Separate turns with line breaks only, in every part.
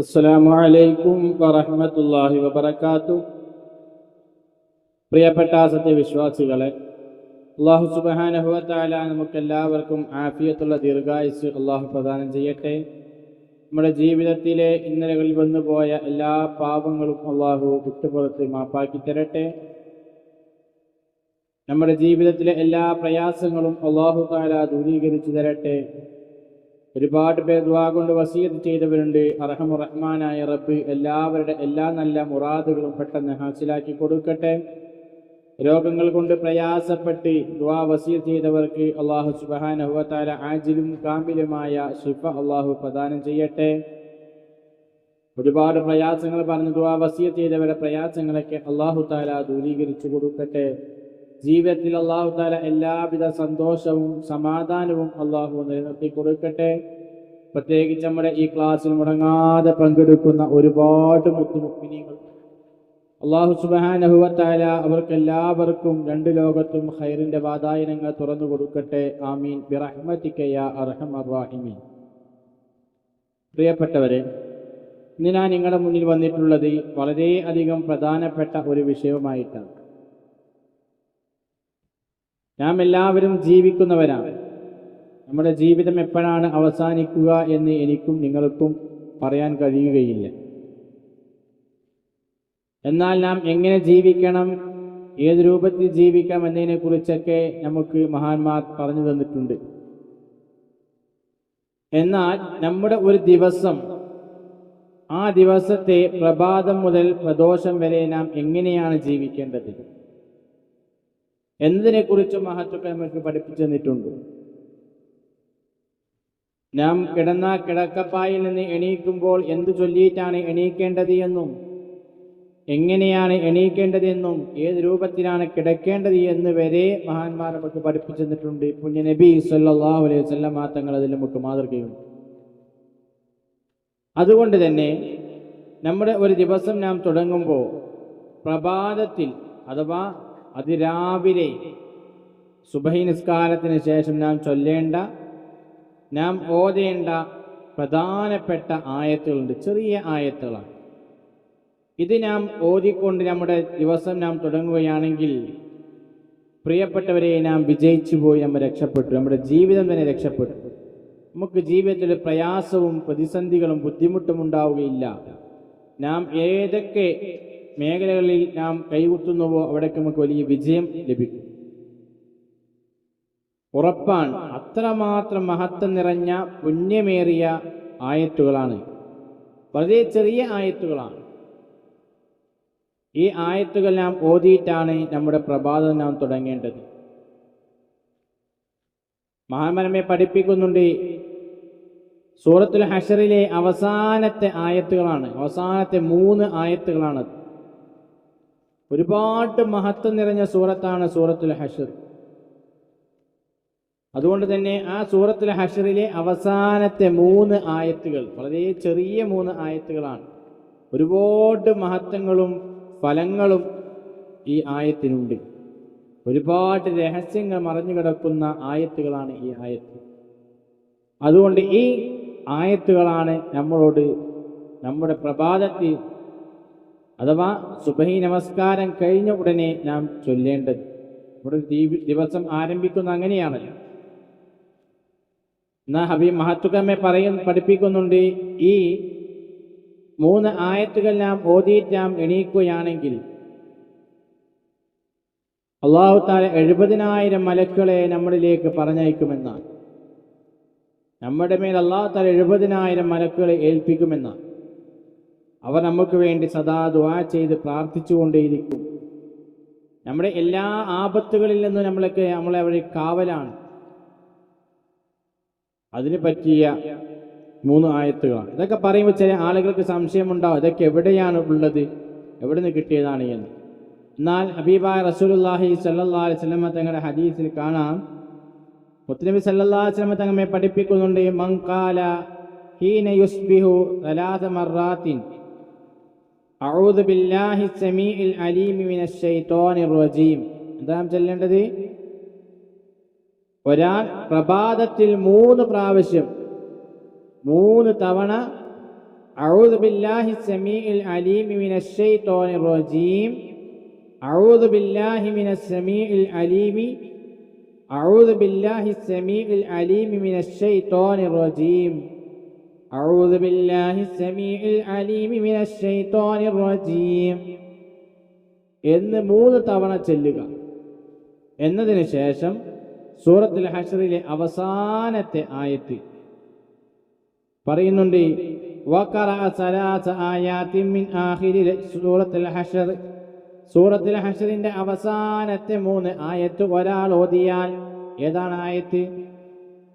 അസ്സലാമു അലൈക്കും വറഹ്മത്തുള്ളാഹി വബറകാത്തു. പ്രിയപ്പെട്ട സത്യവിശ്വാസികളെ അള്ളാഹു സുബ്ഹാനഹു വതആല നമുക്കെല്ലാവർക്കും ആഫിയത്തുള്ള ദീർഘായുസ് അള്ളാഹു പ്രദാനം ചെയ്യട്ടെ. നമ്മുടെ ജീവിതത്തിലെ ഇന്നലകളിൽ വന്നുപോയ എല്ലാ പാപങ്ങളും അള്ളാഹു വിട്ടുപുറത്ത് മാപ്പാക്കി തരട്ടെ. നമ്മുടെ ജീവിതത്തിലെ എല്ലാ പ്രയാസങ്ങളും അള്ളാഹു താല ദൂരീകരിച്ചു തരട്ടെ. ഒരുപാട് പേർ ദ്വാ കൊണ്ട് വസീത് ചെയ്തവരുണ്ട്. അറഹമുറഹ്മാനായ റബ്ബ് എല്ലാവരുടെ എല്ലാ നല്ല മുറാദുകളും പെട്ടെന്ന് ഹാസിലാക്കി കൊടുക്കട്ടെ. രോഗങ്ങൾ കൊണ്ട് പ്രയാസപ്പെട്ട് ദ്വാ വസീത് ചെയ്തവർക്ക് അള്ളാഹു സുബാനഹുവത്താല ആജിലും കാമ്പിലുമായ ശുഭ അള്ളാഹു പ്രദാനം ചെയ്യട്ടെ. ഒരുപാട് പ്രയാസങ്ങൾ പറഞ്ഞ് ദ്വാ വസീത് ചെയ്തവരുടെ പ്രയാസങ്ങളൊക്കെ അള്ളാഹു താല ദൂരീകരിച്ചു കൊടുക്കട്ടെ. ജീവിതത്തിൽ അള്ളാഹു താല എല്ലാവിധ സന്തോഷവും സമാധാനവും അള്ളാഹു നിലനിർത്തി കൊടുക്കട്ടെ. പ്രത്യേകിച്ച് നമ്മുടെ ഈ ക്ലാസ്സിൽ മുടങ്ങാതെ പങ്കെടുക്കുന്ന ഒരുപാട് മുത്തുമുക്മിനികൾ അള്ളാഹു സുബാനഹുവത്തായ അവർക്ക് എല്ലാവർക്കും രണ്ട് ലോകത്തും ഹൈറിന്റെ വാതായനങ്ങൾ തുറന്നു കൊടുക്കട്ടെ. ആമീൻ. ബിറഹ്മത്തിക്കയ പ്രിയപ്പെട്ടവരെ ഇന്ന് ഞാൻ നിങ്ങളുടെ മുന്നിൽ വന്നിട്ടുള്ളത് വളരെ അധികം പ്രധാനപ്പെട്ട ഒരു വിഷയവുമായിട്ടാണ്. നാം എല്ലാവരും ജീവിക്കുന്നവരാണ്. നമ്മുടെ ജീവിതം എപ്പോഴാണ് അവസാനിക്കുക എന്ന് എനിക്കും നിങ്ങൾക്കും പറയാൻ കഴിയുകയില്ല. എന്നാൽ നാം എങ്ങനെ ജീവിക്കണം ഏത് രൂപത്തിൽ ജീവിക്കാം എന്നതിനെക്കുറിച്ചൊക്കെ നമുക്ക് മഹാന്മാർ പറഞ്ഞു തന്നിട്ടുണ്ട്. എന്നാൽ നമ്മുടെ ഒരു ദിവസം ആ ദിവസത്തെ പ്രഭാതം മുതൽ പ്രദോഷം വരെ നാം എങ്ങനെയാണ് ജീവിക്കേണ്ടത്? എന്നതിനെ കുറിച്ച് മഹത്വക്കൾ നമുക്ക് പഠിപ്പിച്ചു തന്നിട്ടുണ്ട്. നാം കിടന്ന കിടക്കപ്പായിൽ നിന്ന് എണീക്കുമ്പോൾ എന്തു ചൊല്ലിയിട്ടാണ് എണീക്കേണ്ടത് എന്നും എങ്ങനെയാണ് എണീക്കേണ്ടത് എന്നും ഏത് രൂപത്തിലാണ് കിടക്കേണ്ടത് എന്ന് വരെ മഹാന്മാർ നമുക്ക് പഠിപ്പിച്ചു തന്നിട്ടുണ്ട്. പുണ്യ നബി സല്ലല്ലാഹു അലൈഹി വസല്ലം തങ്ങൾ അതിൽ നമുക്ക് മാതൃകയുണ്ട്. അതുകൊണ്ട് തന്നെ നമ്മുടെ ഒരു ദിവസം നാം തുടങ്ങുമ്പോൾ പ്രഭാതത്തിൽ അഥവാ അതിരാവിലെ സുബഹി നിസ്കാരത്തിന് ശേഷം നാം ചൊല്ലേണ്ട നാം ഓതേണ്ട പ്രധാനപ്പെട്ട ആയത്തുകളുണ്ട്. ചെറിയ ആയത്തുകളാണ്. ഇത് നാം ഓതിക്കൊണ്ട് നമ്മുടെ ദിവസം നാം തുടങ്ങുകയാണെങ്കിൽ പ്രിയപ്പെട്ടവരെ നാം വിജയിച്ചു പോയി നമ്മൾ രക്ഷപ്പെട്ടു. നമ്മുടെ ജീവിതം തന്നെ രക്ഷപ്പെട്ടു. നമുക്ക് ജീവിതത്തിൽ പ്രയാസവും പ്രതിസന്ധികളും ബുദ്ധിമുട്ടും ഉണ്ടാവുകയില്ല. നാം ഏതൊക്കെ മേഖലകളിൽ നാം കൈകുത്തുന്നുവോ അവിടേക്ക് നമുക്ക് വലിയ വിജയം ലഭിക്കും. ഉറപ്പാണ് അത്രമാത്രം മഹത്വം നിറഞ്ഞ പുണ്യമേറിയ ആയത്തുകളാണ്. വളരെ ചെറിയ ആയത്തുകളാണ്. ഈ ആയത്തുകൾ നാം ഓതിയിട്ടാണ് നമ്മുടെ പ്രഭാതം നാം തുടങ്ങേണ്ടത്. മഹാമനമെ പഠിപ്പിക്കുന്നുണ്ട് സൂറത്തുൽ ഹഷറിലെ അവസാനത്തെ ആയത്തുകളാണ്. അവസാനത്തെ മൂന്ന് ആയത്തുകളാണ് ഒരുപാട് മഹത്വം നിറഞ്ഞ സൂറത്താണ് സൂറത്തുൽ ഹഷർ. അതുകൊണ്ട് തന്നെ ആ സൂറത്തുൽ ഹഷറിലെ അവസാനത്തെ മൂന്ന് ആയത്തുകൾ വളരെ ചെറിയ മൂന്ന് ആയത്തുകളാണ്. ഒരുപാട് മഹത്വങ്ങളും ഫലങ്ങളും ഈ ആയത്തിനുണ്ട്. ഒരുപാട് രഹസ്യങ്ങൾ മറഞ്ഞു കിടക്കുന്ന ആയത്തുകളാണ് ഈ ആയത്ത്. അതുകൊണ്ട് ഈ ആയത്തുകളാണ് നമ്മളോട് നമ്മുടെ പ്രഭാതത്തിൽ അഥവാ സുബഹി നമസ്കാരം കഴിഞ്ഞ ഉടനെ നാം ചൊല്ലേണ്ടത്. ഒരു ദിവസം ആരംഭിക്കുന്ന അങ്ങനെയാണല്ലോ. എന്നാ ഹബീബ് മഹത്തുക്കമ്മെ പറയും പഠിപ്പിക്കുന്നുണ്ട് ഈ മൂന്ന് ആയത്തുകൾ നാം ഓതിയിട്ട് നാം എണീക്കുകയാണെങ്കിൽ അള്ളാഹു താല എഴുപതിനായിരം മലക്കുകളെ നമ്മളിലേക്ക് പറഞ്ഞയക്കുമെന്നാണ്. നമ്മുടെ മേൽ അള്ളാഹു താല എഴുപതിനായിരം മലക്കുകളെ ഏൽപ്പിക്കുമെന്നാണ്. അവ നമുക്ക് വേണ്ടി സദാ ദുവാ ചെയ്ത് പ്രാർത്ഥിച്ചുകൊണ്ടേയിരിക്കും. നമ്മുടെ എല്ലാ ആപത്തുകളിൽ നിന്നും നമ്മളൊക്കെ നമ്മളെ അവരെ കാവലാണ്. അതിന് പറ്റിയ മൂന്ന് ആയത്തുകളാണ്. ഇതൊക്കെ പറയുമ്പോൾ ചില ആളുകൾക്ക് സംശയമുണ്ടാവും ഇതൊക്കെ എവിടെയാണ് ഉള്ളത് എവിടെ നിന്ന് കിട്ടിയതാണ് എന്ന്. എന്നാൽ ഹബീബായ റസൂലുല്ലാഹി സല്ലാഹി സ്വലമ തങ്ങളുടെ ഹദീസിൽ കാണാം. മുത്തനബി സല്ലാഹു സ്വലമ തങ്ങമ്മയെ പഠിപ്പിക്കുന്നുണ്ട് മങ്കാല ഹീന യുസ്ബിഹു മറാത്തിൻ. അഊദു ബില്ലാഹി സമീഇൽ അലീമി മിനശ് ശൈത്വാനിർ റജീം എന്താ ചൊല്ലേണ്ടത് ഒരാൾ പ്രഭാതത്തിൽ മൂന്ന് പ്രാവശ്യം മൂന്ന് തവണ أعوذ بالله السميع العليم من الشيطان الرجيم أعوذ بالله من السميع العليم أعوذ بالله السميع العليم من الشيطان الرجيم أعوذ بالله السميع العليم من الشيطان الرجيم എന്ന് മൂന്ന് തവണ ചെല്ലുക എന്നതിന് ശേഷം സൂറത്തുൽ ഹഷറിലെ അവസാനത്തെ ആയത്ത് പറയുന്നുണ്ട് വഖറഅ സലാസ ആയാത്തിൻ മിൻ ആഖിരി സൂറത്തുൽ ഹഷർ സൂറത്തുൽ ഹഷറിന്റെ അവസാനത്തെ മൂന്ന് ആയത്ത് ഒരാൾ ഓതിയാൽ ഏതാണ് ആയത്ത്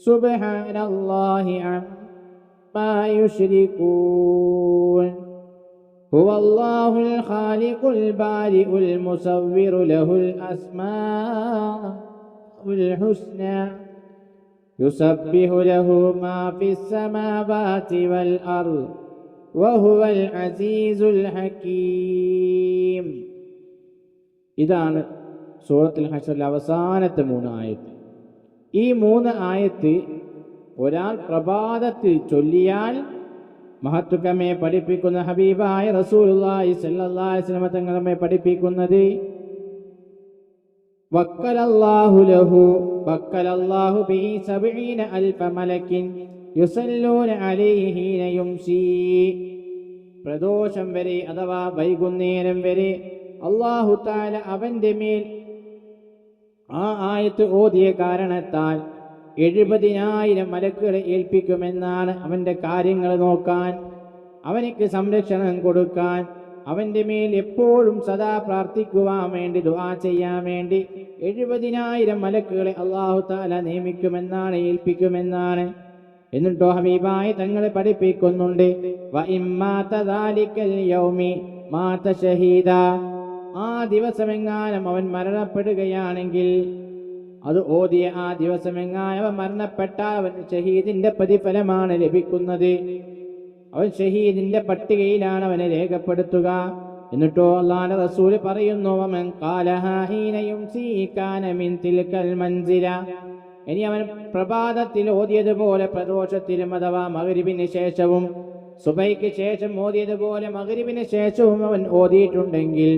سبحان الله عما يشركون هو الله الخالق البارئ المصور له الأسماء الحسنى يسبح له ما في السماوات والأرض وهو العزيز الحكيم ഇതാണ് സൂറത്തുൽ ഹഷറിലെ അവസാനത്തെ മൂന്ന് ആയത്ത് ഈ മൂന്ന് ആയത്ത് ഒരാൾ പ്രഭാതത്തിൽ ചൊല്ലിയാൽ മഹത്വകമേ പഠിപ്പിക്കുന്ന ഹബീബായ റസൂലുള്ളാഹി സ്വല്ലല്ലാഹി അലൈഹി പഠിപ്പിക്കുന്നത് ലഹു അൽഫ മലക്കിൻ യുസല്ലൂന അലൈഹി പ്രദോഷം വരെ അഥവാ വൈകുന്നേരം വരെ അള്ളാഹു താല അവന്റെ മേൽ ആ ആയത്ത് ഓതിയ കാരണത്താൽ എഴുപതിനായിരം മലക്കുകളെ ഏൽപ്പിക്കുമെന്നാണ് അവന്റെ കാര്യങ്ങൾ നോക്കാൻ അവനിക്ക് സംരക്ഷണം കൊടുക്കാൻ അവന്റെ മേൽ എപ്പോഴും സദാ പ്രാർത്ഥിക്കുവാൻ വേണ്ടി ദുവാ ചെയ്യാൻ വേണ്ടി എഴുപതിനായിരം മലക്കുകളെ അള്ളാഹു താല നിയമിക്കുമെന്നാണ് ഏൽപ്പിക്കുമെന്നാണ്. എന്നിട്ടോ ഹബീബായി തങ്ങളെ പഠിപ്പിക്കുന്നുണ്ട്. ദിവസമെങ്ങാനും അവൻ മരണപ്പെടുകയാണെങ്കിൽ അത് ഓതിയ ആ ദിവസമെങ്ങാനും അവൻ മരണപ്പെട്ടാൽ അവൻ ഷഹീദിന്റെ പ്രതിഫലമാണ് ലഭിക്കുന്നത് അവൻ ഷഹീദിന്റെ പട്ടികയിലാണ് അവനെ രേഖപ്പെടുത്തുക എന്നിട്ടോ അള്ളാന്റെ റസൂൽ പറയുന്നു അവൻ കാലഹീനയും ഹീന മിൻ തിൽക്കൽ മൻസില." ഇനി അവൻ പ്രഭാതത്തിൽ ഓതിയതുപോലെ പ്രദോഷത്തിലും അഥവാ മകരിവിന് ശേഷവും സുബൈക്ക് ശേഷം ഓതിയതുപോലെ മകരിവിന് ശേഷവും അവൻ ഓതിയിട്ടുണ്ടെങ്കിൽ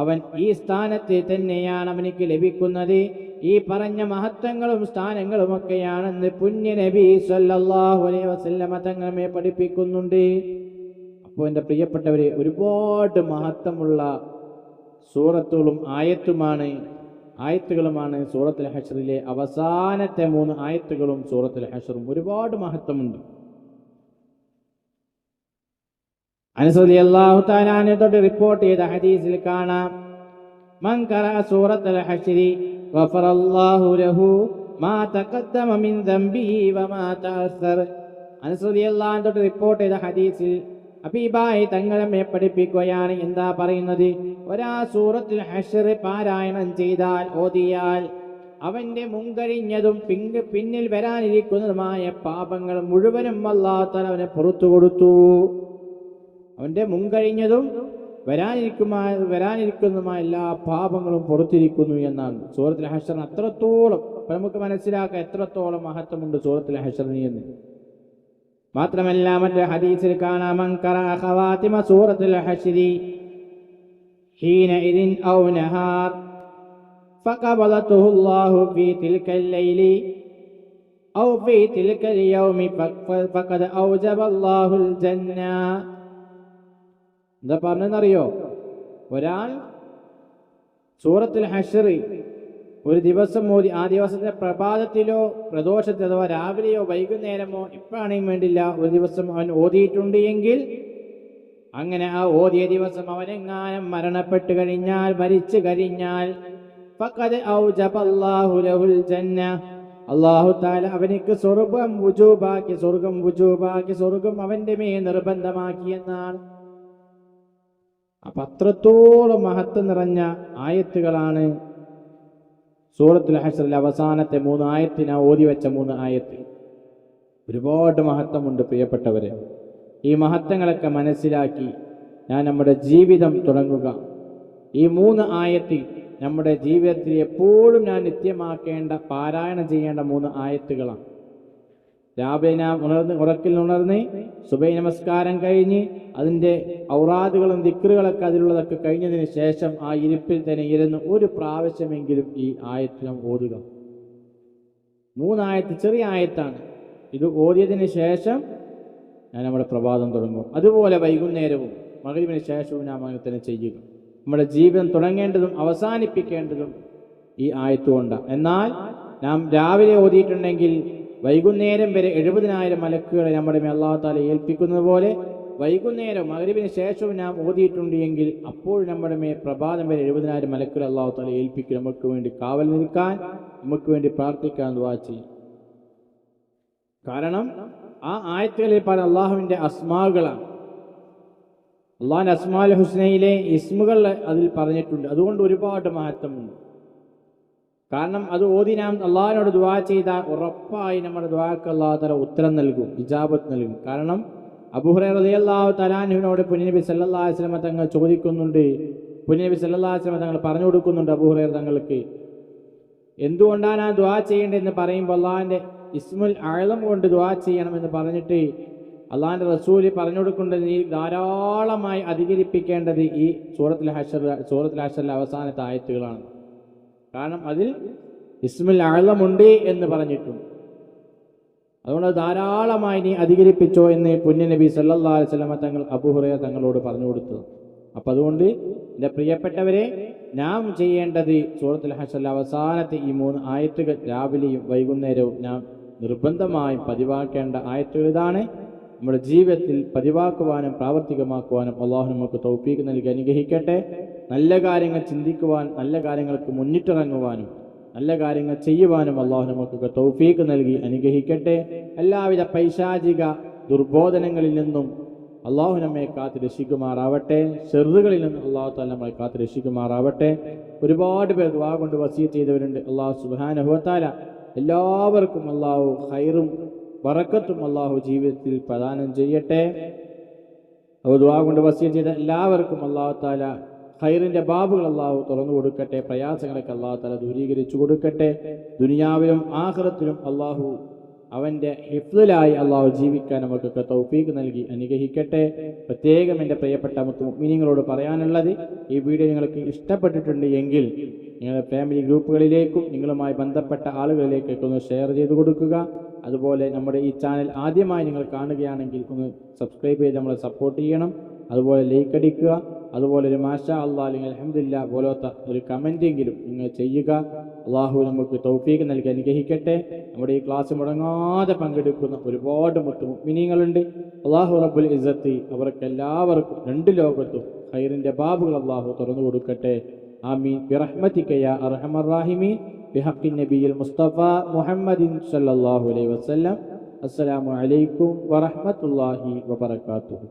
അവൻ ഈ സ്ഥാനത്ത് തന്നെയാണ് അവനിക്ക് ലഭിക്കുന്നത്. ഈ പറഞ്ഞ മഹത്വങ്ങളും സ്ഥാനങ്ങളും ഒക്കെയാണെന്ന് പുണ്യ നബി സല്ലാഹു അലൈ വസല്ലമ തങ്ങളെ പഠിപ്പിക്കുന്നുണ്ട്. അപ്പോൾ എന്റെ പ്രിയപ്പെട്ടവരെ ഒരുപാട് മഹത്വമുള്ള സൂറത്തുകളും ആയത്തുമാണ് ആയത്തുകളുമാണ് സൂറത്തുൽ ഹഷറിലെ അവസാനത്തെ മൂന്ന് ആയത്തുകളും സൂറത്തുൽ ഹഷറും ഒരുപാട് മഹത്വമുണ്ട്. അനുസൃതി അള്ളാഹു താലാനെ തൊട്ട് റിപ്പോർട്ട് ചെയ്ത ഹദീസിൽ കാണാം من قرأ سورة الحشر غفر الله له ما تقدم من ذنبه وما تأخر അനുസൃതി അള്ളാഹു തൊട്ട് റിപ്പോർട്ട് ചെയ്ത ഹദീസിൽ അബീബായി തങ്ങളെ പഠിപ്പിക്കുകയാണ് എന്താ പറയുന്നത് ഒരാ സൂറത്തിൽ ഹഷർ പാരായണം ചെയ്താൽ ഓതിയാൽ അവന്റെ മുൻകഴിഞ്ഞതും പിങ്ക് പിന്നിൽ വരാനിരിക്കുന്നതുമായ പാപങ്ങൾ മുഴുവനും അള്ളാഹു അവനെ പുറത്തു കൊടുത്തു അവന്റെ മുൻകഴിഞ്ഞതും വരാനിരിക്കുമായ വരാനിരിക്കുന്നതുമായ എല്ലാ പാപങ്ങളും പുറത്തിരിക്കുന്നു എന്നാണ് സൂറത്തിലെ ഹഷറിന് അത്രത്തോളം അപ്പൊ നമുക്ക് മനസ്സിലാക്കാം എത്രത്തോളം മഹത്വമുണ്ട് സൂറത്തിലെ ഹഷറിന് എന്ന് മാത്രമല്ല മറ്റേ ഹദീസിൽ കാണാം അങ്കറ ഖവാത്തിമ സൂറത്തുൽ ഹശ്രി حينئذ أو نهار فقبضته الله في تلك الليل أو في تلك اليوم فق- فقد أوجب الله الجنة എന്താ പറഞ്ഞെന്നറിയോ ഒരാൾ സൂറത്തുൽ ഹഷറി ഒരു ദിവസം മോദി ആ ദിവസത്തെ പ്രഭാതത്തിലോ പ്രദോഷത്തിൽ അഥവാ രാവിലെയോ വൈകുന്നേരമോ ഇപ്പാണെങ്കിൽ വേണ്ടില്ല ഒരു ദിവസം അവൻ ഓതിയിട്ടുണ്ട് എങ്കിൽ അങ്ങനെ ആ ഓതിയ ദിവസം അവനെങ്ങാനും മരണപ്പെട്ടു കഴിഞ്ഞാൽ മരിച്ചു കഴിഞ്ഞാൽ അള്ളാഹു താല അവനിക്ക് സ്വർഗം സ്വർഗം സ്വർഗം അവന്റെ മേ നിർബന്ധമാക്കി എന്നാണ്. അപ്പൊ അത്രത്തോളം മഹത്വം നിറഞ്ഞ ആയത്തുകളാണ് സൂറത്തുൽ ഹഷറിലെ അവസാനത്തെ മൂന്ന് ആയത്തിന് ഓതി വെച്ച മൂന്ന് ആയത്ത്. ഒരുപാട് മഹത്വമുണ്ട് പ്രിയപ്പെട്ടവരെ. ഈ മഹത്വങ്ങളൊക്കെ മനസ്സിലാക്കി ഞാൻ നമ്മുടെ ജീവിതം തുടങ്ങുക. ഈ മൂന്ന് ആയത്തിൽ നമ്മുടെ ജീവിതത്തിൽ എപ്പോഴും ഞാൻ നിത്യമാക്കേണ്ട പാരായണം ചെയ്യേണ്ട മൂന്ന് ആയത്തുകളാണ്. രാവിലെ ഉണർന്ന് ഉറക്കിൽ ഉണർന്ന് സുബൈ നമസ്കാരം കഴിഞ്ഞ് അതിന്റെ ഔറാദുകളും ദിക്റുകളൊക്കെ അതിലുള്ളതൊക്കെ കഴിഞ്ഞതിന് ശേഷം ആ ഇരിപ്പിൽ തന്നെ ഇരുന്ന് ഒരു പ്രാവശ്യമെങ്കിലും ഈ ആയത്ത് നാം ഓതുക. മൂന്നായത്ത് ചെറിയ ആയത്താണ്. ഇത് ഓതിയതിന് ശേഷം ഞാൻ നമ്മുടെ പ്രഭാതം തുടങ്ങും. അതുപോലെ വൈകുന്നേരവും മകരുവിന് ശേഷവും ഞാൻ അങ്ങനെ തന്നെ ചെയ്യുക. നമ്മുടെ ജീവിതം തുടങ്ങേണ്ടതും അവസാനിപ്പിക്കേണ്ടതും ഈ ആയത്തുകൊണ്ടാണ് എന്നാൽ നാം രാവിലെ ഓതിയിട്ടുണ്ടെങ്കിൽ വൈകുന്നേരം വരെ എഴുപതിനായിരം മലക്കുകളെ നമ്മുടെ മേ അള്ളാഹു താല ഏൽപ്പിക്കുന്നത് പോലെ വൈകുന്നേരം മകരിവിന് ശേഷവും നാം ഓതിയിട്ടുണ്ട് എങ്കിൽ അപ്പോൾ നമ്മുടെ മേ പ്രഭാതം വരെ എഴുപതിനായിരം മലക്കുകൾ അള്ളാഹു താല ഏൽപ്പിക്കും നമുക്ക് വേണ്ടി കാവൽ നിൽക്കാൻ നമുക്ക് വേണ്ടി പ്രാർത്ഥിക്കാൻ ചെയ്യും. കാരണം ആ ആയത്തുകളിൽ പല അള്ളാഹുവിന്റെ അസ്മാകളാണ്. അള്ളാഹിന്റെ അസ്മാൽ ഹുസ്നയിലെ ഇസ്മുകൾ അതിൽ പറഞ്ഞിട്ടുണ്ട്. അതുകൊണ്ട് ഒരുപാട് മഹത്വമുണ്ട് കാരണം അത് ഓതി നാം അള്ളാഹിനോട് ദുവാ ചെയ്താൽ ഉറപ്പായി നമ്മുടെ ദുവാക്ക് അള്ളാഹു തല ഉത്തരം നൽകും ഇജാബത്ത് നൽകും. കാരണം അബുഹുറ അള്ളാഹു തലാനുവിനോട് പുനനബി അലൈഹി വസല്ലം തങ്ങൾ ചോദിക്കുന്നുണ്ട് പുനനബി അലൈഹി വസല്ലം തങ്ങൾ പറഞ്ഞു കൊടുക്കുന്നുണ്ട് അബുഹുറ തങ്ങൾക്ക്. എന്തുകൊണ്ടാണ് ആ ദുവാ ചെയ്യേണ്ടതെന്ന് പറയുമ്പോൾ അള്ളാഹിന്റെ ഇസ്മുൽ ആഴം കൊണ്ട് ദുവാ ചെയ്യണമെന്ന് പറഞ്ഞിട്ട് അള്ളാഹിന്റെ റസൂൽ പറഞ്ഞു കൊടുക്കേണ്ടത് നീ ധാരാളമായി അധികരിപ്പിക്കേണ്ടത് ഈ സൂറത്തിൽ ഹഷർ സൂറത്തിൽ ഹഷറിലെ അവസാനത്തെ ആയത്തുകളാണ്. കാരണം അതിൽ ഇസ്മിൽ ആഴമുണ്ട് എന്ന് പറഞ്ഞിട്ടുണ്ട്. അതുകൊണ്ട് ധാരാളമായി നീ അധികരിപ്പിച്ചോ എന്ന് പുണ്യനബി സല്ലല്ലാഹു അലൈഹി വസല്ലമ തങ്ങൾ അബുഹുറയ തങ്ങളോട് പറഞ്ഞു കൊടുത്തു. അപ്പൊ അതുകൊണ്ട് എന്റെ പ്രിയപ്പെട്ടവരെ നാം ചെയ്യേണ്ടത് സൂറത്തുൽ ഹഷറിലെ അവസാനത്തെ ഈ മൂന്ന് ആയത്തുകൾ രാവിലെയും വൈകുന്നേരവും നാം നിർബന്ധമായും പതിവാക്കേണ്ട ആയത്തുകൾ ഇതാണ്. നമ്മുടെ ജീവിതത്തിൽ പതിവാക്കുവാനും പ്രാവർത്തികമാക്കുവാനും അള്ളാഹു നമുക്ക് തൗഫീക്ക് നൽകി അനുഗ്രഹിക്കട്ടെ. നല്ല കാര്യങ്ങൾ ചിന്തിക്കുവാൻ നല്ല കാര്യങ്ങൾക്ക് മുന്നിട്ടിറങ്ങുവാനും നല്ല കാര്യങ്ങൾ ചെയ്യുവാനും അള്ളാഹു നമുക്ക് തൗഫീക്ക് നൽകി അനുഗ്രഹിക്കട്ടെ. എല്ലാവിധ പൈശാചിക ദുർബോധനങ്ങളിൽ നിന്നും അള്ളാഹു നമ്മെ കാത്ത് രക്ഷിക്കുമാറാവട്ടെ. ചെറുതുകളിൽ നിന്ന് അള്ളാഹു താല നമ്മളെ കാത്ത് രക്ഷിക്കുമാറാവട്ടെ. ഒരുപാട് പേർ വാ കൊണ്ട് വസീ ചെയ്തവരുണ്ട്. അള്ളാഹു സുബാനുഭവത്താല എല്ലാവർക്കും അള്ളാഹു ഹൈറും വറക്കത്തും അള്ളാഹു ജീവിതത്തിൽ പ്രദാനം ചെയ്യട്ടെ. ദുആ കൊണ്ട് വസീത് ചെയ്ത എല്ലാവർക്കും അള്ളാഹു താല ഹൈറിന്റെ ബാബുകൾ അള്ളാഹു തുറന്നു കൊടുക്കട്ടെ. പ്രയാസങ്ങളൊക്കെ അള്ളാഹു താല ദൂരീകരിച്ചു കൊടുക്കട്ടെ. ദുനിയാവിലും ആഹ്റത്തിലും അള്ളാഹു അവന്റെ ഹിഫ്ലായി അള്ളാഹു ജീവിക്കാൻ നമുക്കൊക്കെ തൗഫീക്ക് നൽകി അനുഗ്രഹിക്കട്ടെ. പ്രത്യേകം എന്റെ പ്രിയപ്പെട്ട മുത്തുമിനിങ്ങളോട് പറയാനുള്ളത് ഈ വീഡിയോ നിങ്ങൾക്ക് ഇഷ്ടപ്പെട്ടിട്ടുണ്ട് എങ്കിൽ നിങ്ങളുടെ ഫാമിലി ഗ്രൂപ്പുകളിലേക്കും നിങ്ങളുമായി ബന്ധപ്പെട്ട ആളുകളിലേക്കൊക്കെ ഒന്ന് ഷെയർ ചെയ്ത് കൊടുക്കുക. അതുപോലെ നമ്മുടെ ഈ ചാനൽ ആദ്യമായി നിങ്ങൾ കാണുകയാണെങ്കിൽ ഒന്ന് സബ്സ്ക്രൈബ് ചെയ്ത് നമ്മളെ സപ്പോർട്ട് ചെയ്യണം. അതുപോലെ ലൈക്ക് അടിക്കുക. അതുപോലെ ഒരു മാഷ അള്ളാഹ് അല്ലെങ്കിൽ അലഹമില്ല പോലത്തെ ഒരു കമന്റെങ്കിലും നിങ്ങൾ ചെയ്യുക. അള്ളാഹു നമുക്ക് തൗഫീക്ക് നൽകി അനുഗ്രഹിക്കട്ടെ. നമ്മുടെ ഈ ക്ലാസ് മുടങ്ങാതെ പങ്കെടുക്കുന്ന ഒരുപാട് മുത്തു മിനിങ്ങളുണ്ട് അള്ളാഹു റബ്ബുൽ ഇസത്തി അവർക്ക് എല്ലാവർക്കും രണ്ട് ലോകത്തും ഹൈറിന്റെ ബാബുകൾ അള്ളാഹു തുറന്നു കൊടുക്കട്ടെ. ആമീൻ. ബിറഹ്മതിക യാ അർഹമർ റാഹിമീൻ. ബിഹഖി നബിയിൽ മുസ്തഫ മുഹമ്മദിൻ സല്ലല്ലാഹു അലൈഹി വസല്ലം അസ്സലാമു അലൈക്കും വറഹ്മത്തുള്ളാഹി വബറകാതുഹു